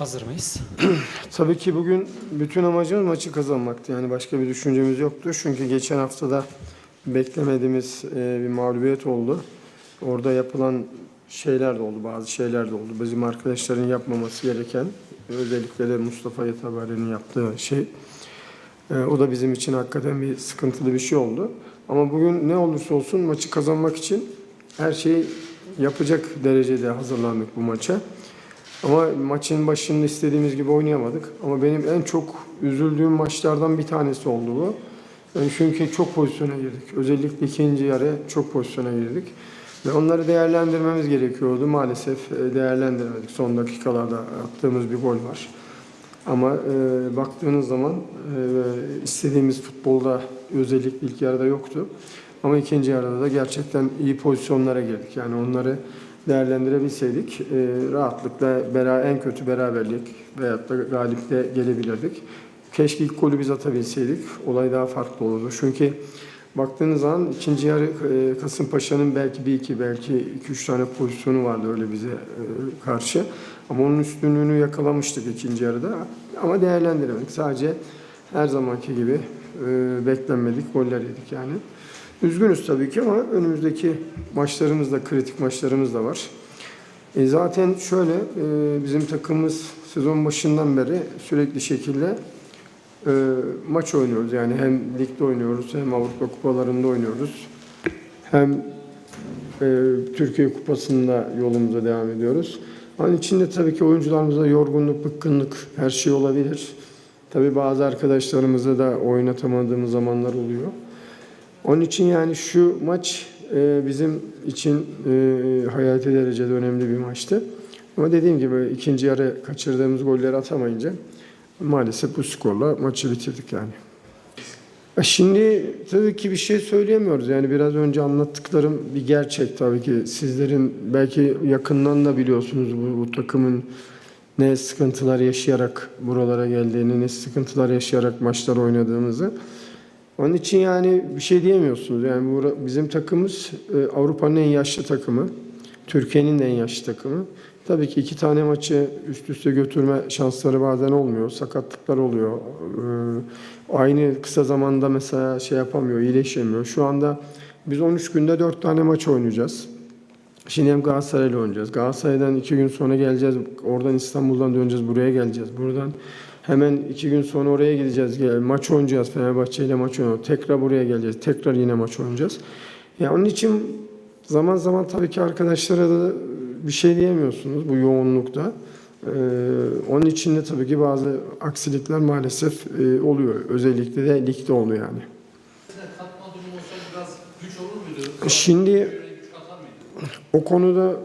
Hazır mıyız? Tabii ki bugün bütün amacımız maçı kazanmaktı. Yani başka bir düşüncemiz yoktu. Çünkü geçen haftada beklemediğimiz e, bir mağlubiyet oldu. Orada yapılan şeyler de oldu, bazı şeyler de oldu. Bizim arkadaşların yapmaması gereken, özellikle de Mustafa Yatabare'nin yaptığı şey. E, o da bizim için hakikaten bir sıkıntılı bir şey oldu. Ama bugün ne olursa olsun maçı kazanmak için her şeyi yapacak derecede hazırlandık bu maça. Ama maçın başında istediğimiz gibi oynayamadık. Ama benim en çok üzüldüğüm maçlardan bir tanesi oldu bu. Yani çünkü çok pozisyona girdik. Özellikle ikinci yarı çok pozisyona girdik. Ve onları değerlendirmemiz gerekiyordu. Maalesef e, değerlendiremedik. Son dakikalarda attığımız bir gol var. Ama e, baktığınız zaman e, istediğimiz futbolda özellikle ilk yarıda yoktu. Ama ikinci yarıda da gerçekten iyi pozisyonlara girdik. Yani onları değerlendirebilseydik e, rahatlıkla bera, en kötü beraberlik veyahut da galipte gelebilirdik. Keşke ilk golü biz atabilseydik. Olay daha farklı olurdu. Çünkü baktığınız zaman ikinci yarı e, Kasımpaşa'nın belki bir iki belki iki üç tane pozisyonu vardı öyle bize e, karşı. Ama onun üstünlüğünü yakalamıştık ikinci yarıda. Ama değerlendiremedik. Sadece her zamanki gibi e, beklenmedik goller yedik yani. Üzgünüz tabii ki ama önümüzdeki maçlarımız da kritik maçlarımız da var. E zaten şöyle e, bizim takımımız sezon başından beri sürekli şekilde e, maç oynuyoruz. Yani hem ligde oynuyoruz hem Avrupa kupalarında oynuyoruz. Hem e, Türkiye kupasında yolumuza devam ediyoruz. Onun içinde tabii ki oyuncularımızda yorgunluk, bıkkınlık her şey olabilir. Tabii bazı arkadaşlarımızı da oynatamadığımız zamanlar oluyor. Onun için yani şu maç e, bizim için e, hayati derecede önemli bir maçtı. Ama dediğim gibi ikinci yarı kaçırdığımız golleri atamayınca maalesef bu skorla maçı bitirdik yani. E, Şimdi tabii ki bir şey söyleyemiyoruz. Yani biraz önce anlattıklarım bir gerçek tabii ki. Sizlerin belki yakından da biliyorsunuz bu, bu takımın ne sıkıntılar yaşayarak buralara geldiğini, ne sıkıntılar yaşayarak maçlar oynadığımızı. Onun için yani bir şey diyemiyorsunuz. Yani bizim takımımız e, Avrupa'nın en yaşlı takımı. Türkiye'nin de en yaşlı takımı. Tabii ki iki tane maçı üst üste götürme şansları bazen olmuyor. Sakatlıklar oluyor. Ee, aynı kısa zamanda mesela şey yapamıyor, iyileşemiyor. Şu anda biz 13 günde 4 tane maç oynayacağız. Şimdi hem Galatasaray'la oynayacağız. Galatasaray'dan iki gün sonra geleceğiz. Oradan İstanbul'dan döneceğiz. Buraya geleceğiz. Buradan hemen iki gün sonra oraya gideceğiz. Gel- Maç oynayacağız. Fenerbahçe ile maç oynayacağız. Tekrar buraya geleceğiz. Tekrar yine maç oynayacağız. Ya onun için zaman zaman tabii ki arkadaşlara da bir şey diyemiyorsunuz bu yoğunlukta. Ee, onun için de tabii ki bazı aksilikler maalesef e, oluyor. Özellikle de ligde oluyor yani. Şimdi? O konuda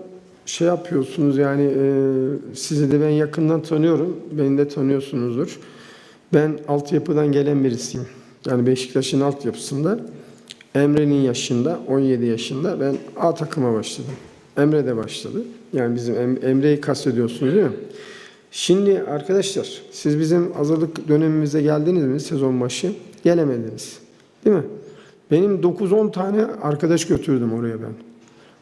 şey yapıyorsunuz yani e, sizi de ben yakından tanıyorum. Beni de tanıyorsunuzdur. Ben altyapıdan gelen birisiyim. Yani Beşiktaş'ın altyapısında Emre'nin yaşında 17 yaşında ben A takıma başladım. Emre de başladı. Yani bizim Em- Emre'yi kastediyorsunuz değil mi? Şimdi arkadaşlar siz bizim hazırlık dönemimize geldiniz mi sezon başı? Gelemediniz. Değil mi? Benim 9-10 tane arkadaş götürdüm oraya ben.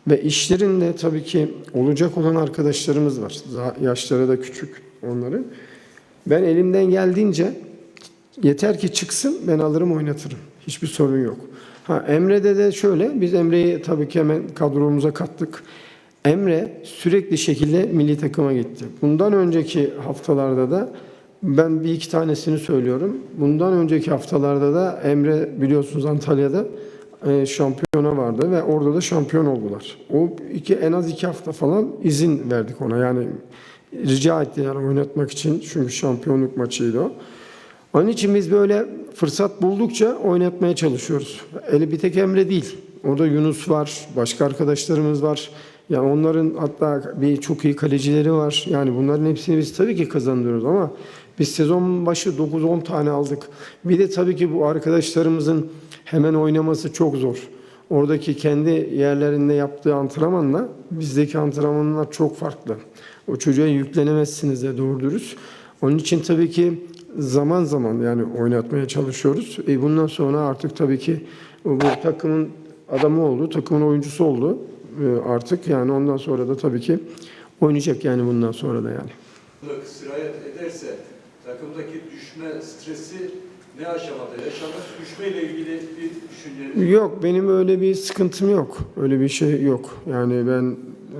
Ve işlerinde tabii ki olacak olan arkadaşlarımız var. Yaşları da küçük onların. Ben elimden geldiğince yeter ki çıksın ben alırım oynatırım. Hiçbir sorun yok. Ha Emre'de de şöyle biz Emre'yi tabii ki hemen kadromuza kattık. Emre sürekli şekilde milli takıma gitti. Bundan önceki haftalarda da ben bir iki tanesini söylüyorum. Bundan önceki haftalarda da Emre biliyorsunuz Antalya'da şampiyona vardı ve orada da şampiyon oldular. O iki en az iki hafta falan izin verdik ona. Yani rica ettiler oynatmak için çünkü şampiyonluk maçıydı o. Onun için biz böyle fırsat buldukça oynatmaya çalışıyoruz. Eli bir tek Emre değil. Orada Yunus var, başka arkadaşlarımız var. Yani onların hatta bir çok iyi kalecileri var. Yani bunların hepsini biz tabii ki kazandırıyoruz ama biz sezon başı 9-10 tane aldık. Bir de tabii ki bu arkadaşlarımızın hemen oynaması çok zor. Oradaki kendi yerlerinde yaptığı antrenmanla bizdeki antrenmanlar çok farklı. O çocuğa yüklenemezsiniz de doğru dürüst. Onun için tabii ki zaman zaman yani oynatmaya çalışıyoruz. E bundan sonra artık tabii ki bu takımın adamı oldu, takımın oyuncusu oldu e, artık. Yani ondan sonra da tabii ki oynayacak yani bundan sonra da yani. sirayet ederse takımdaki düşme stresi ne aşamada yaşanır? Düşmeyle ilgili bir düşünce. Yok benim öyle bir sıkıntım yok. Öyle bir şey yok. Yani ben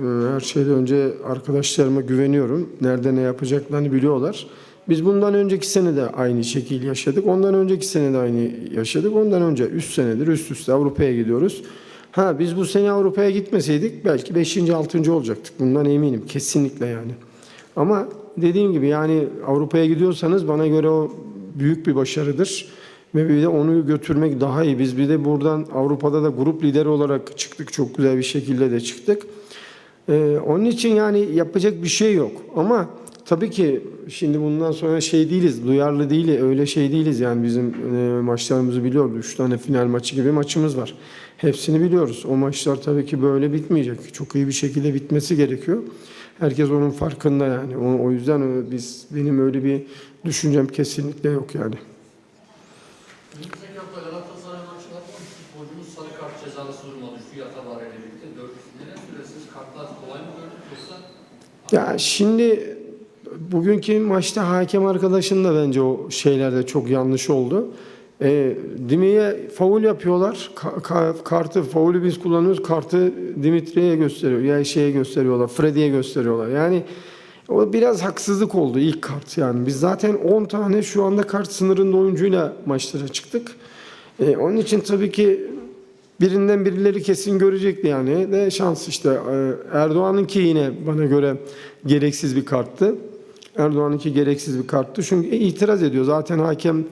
e, her şeyden önce arkadaşlarıma güveniyorum. Nerede ne yapacaklarını biliyorlar. Biz bundan önceki sene de aynı şekil yaşadık. Ondan önceki sene de aynı yaşadık. Ondan önce 3 senedir üst üste Avrupa'ya gidiyoruz. Ha biz bu sene Avrupa'ya gitmeseydik belki 5. 6. olacaktık. Bundan eminim kesinlikle yani. Ama dediğim gibi yani Avrupa'ya gidiyorsanız bana göre o büyük bir başarıdır. Ve bir de onu götürmek daha iyi. Biz bir de buradan Avrupa'da da grup lideri olarak çıktık. Çok güzel bir şekilde de çıktık. Ee, onun için yani yapacak bir şey yok. Ama tabii ki şimdi bundan sonra şey değiliz, duyarlı değil, öyle şey değiliz. Yani bizim e, maçlarımızı biliyoruz. Üç tane final maçı gibi maçımız var. Hepsini biliyoruz. O maçlar tabii ki böyle bitmeyecek. Çok iyi bir şekilde bitmesi gerekiyor. Herkes onun farkında yani. O, o yüzden e, biz benim öyle bir düşüncem kesinlikle yok yani. Önümüzdeki hafta Galatasaray maçı var. 13 futbolcumuz sarı kart cezalısı duruma düştü Yatabara'yla birlikte. 4 neler süresiniz? Kartlar kolay mı gördük yoksa? Ya şimdi bugünkü maçta hakem arkadaşın da bence o şeylerde çok yanlış oldu. E, Dimi'ye faul yapıyorlar. Ka- ka- kartı, faulü biz kullanıyoruz. Kartı Dimitri'ye gösteriyor. Ya şeye gösteriyorlar. Freddy'ye gösteriyorlar. Yani o biraz haksızlık oldu ilk kart yani. Biz zaten 10 tane şu anda kart sınırında oyuncuyla maçlara çıktık. E, onun için tabii ki birinden birileri kesin görecekti yani. De şans işte. E, Erdoğan'ınki yine bana göre gereksiz bir karttı. Erdoğan'ınki gereksiz bir karttı. Çünkü itiraz ediyor. Zaten hakem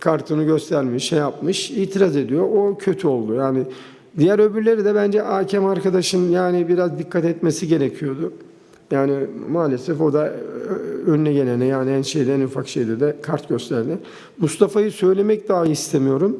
kartını göstermiş, şey yapmış, itiraz ediyor. O kötü oldu. Yani diğer öbürleri de bence hakem arkadaşın yani biraz dikkat etmesi gerekiyordu. Yani maalesef o da ö- önüne gelene yani en şeyde en ufak şeyde de kart gösterdi. Mustafa'yı söylemek dahi istemiyorum.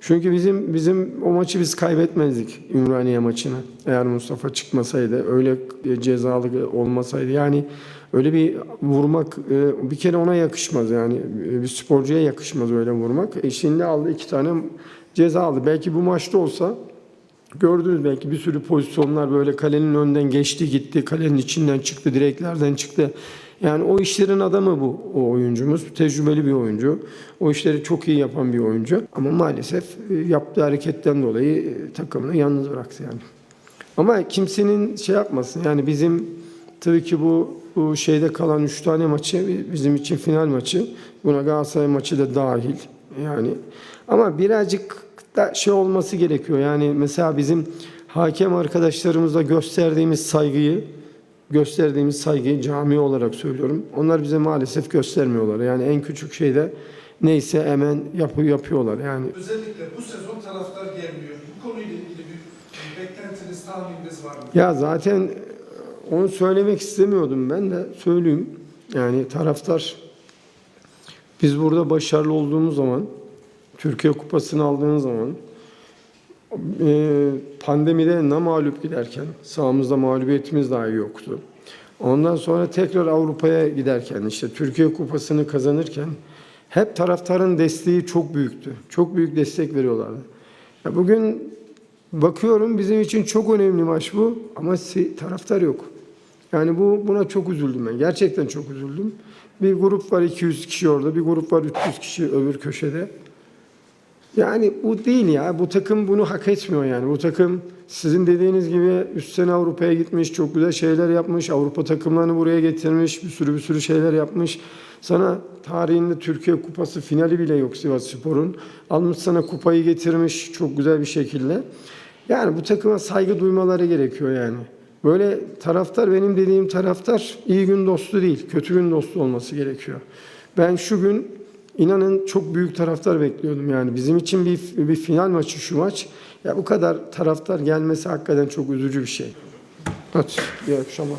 Çünkü bizim bizim o maçı biz kaybetmezdik Ümraniye maçını. Eğer Mustafa çıkmasaydı, öyle cezalı olmasaydı. Yani öyle bir vurmak e, bir kere ona yakışmaz yani. Bir sporcuya yakışmaz öyle vurmak. E şimdi aldı iki tane ceza aldı. Belki bu maçta olsa Gördünüz belki bir sürü pozisyonlar böyle kalenin önden geçti gitti, kalenin içinden çıktı, direklerden çıktı. Yani o işlerin adamı bu o oyuncumuz. Tecrübeli bir oyuncu. O işleri çok iyi yapan bir oyuncu. Ama maalesef e, yaptığı hareketten dolayı e, takımını yalnız bıraktı yani. Ama kimsenin şey yapmasın yani bizim tabii ki bu, bu şeyde kalan üç tane maçı bizim için final maçı. Buna Galatasaray maçı da dahil yani. Ama birazcık da şey olması gerekiyor. Yani mesela bizim hakem arkadaşlarımızla gösterdiğimiz saygıyı gösterdiğimiz saygıyı cami olarak söylüyorum. Onlar bize maalesef göstermiyorlar. Yani en küçük şeyde neyse hemen yapı yapıyorlar. Yani Özellikle bu sezon taraftar gelmiyor. Bu konuyla ilgili bir beklentiniz, tahmininiz var mı? Ya zaten onu söylemek istemiyordum ben de söyleyeyim. Yani taraftar biz burada başarılı olduğumuz zaman Türkiye Kupası'nı aldığımız zaman e, pandemide ne mağlup giderken sahamızda mağlubiyetimiz dahi yoktu. Ondan sonra tekrar Avrupa'ya giderken işte Türkiye Kupası'nı kazanırken hep taraftarın desteği çok büyüktü. Çok büyük destek veriyorlardı. Ya bugün Bakıyorum bizim için çok önemli maç bu ama taraftar yok. Yani bu buna çok üzüldüm ben. Gerçekten çok üzüldüm. Bir grup var 200 kişi orada, bir grup var 300 kişi öbür köşede. Yani bu değil ya. Bu takım bunu hak etmiyor yani. Bu takım sizin dediğiniz gibi üst sene Avrupa'ya gitmiş, çok güzel şeyler yapmış. Avrupa takımlarını buraya getirmiş, bir sürü bir sürü şeyler yapmış. Sana tarihinde Türkiye Kupası finali bile yok Sivas Spor'un. Almış sana kupayı getirmiş çok güzel bir şekilde. Yani bu takıma saygı duymaları gerekiyor yani. Böyle taraftar benim dediğim taraftar iyi gün dostu değil, kötü gün dostu olması gerekiyor. Ben şu gün inanın çok büyük taraftar bekliyordum yani. Bizim için bir, bir final maçı şu maç. Ya bu kadar taraftar gelmesi hakikaten çok üzücü bir şey. Hadi iyi akşamlar.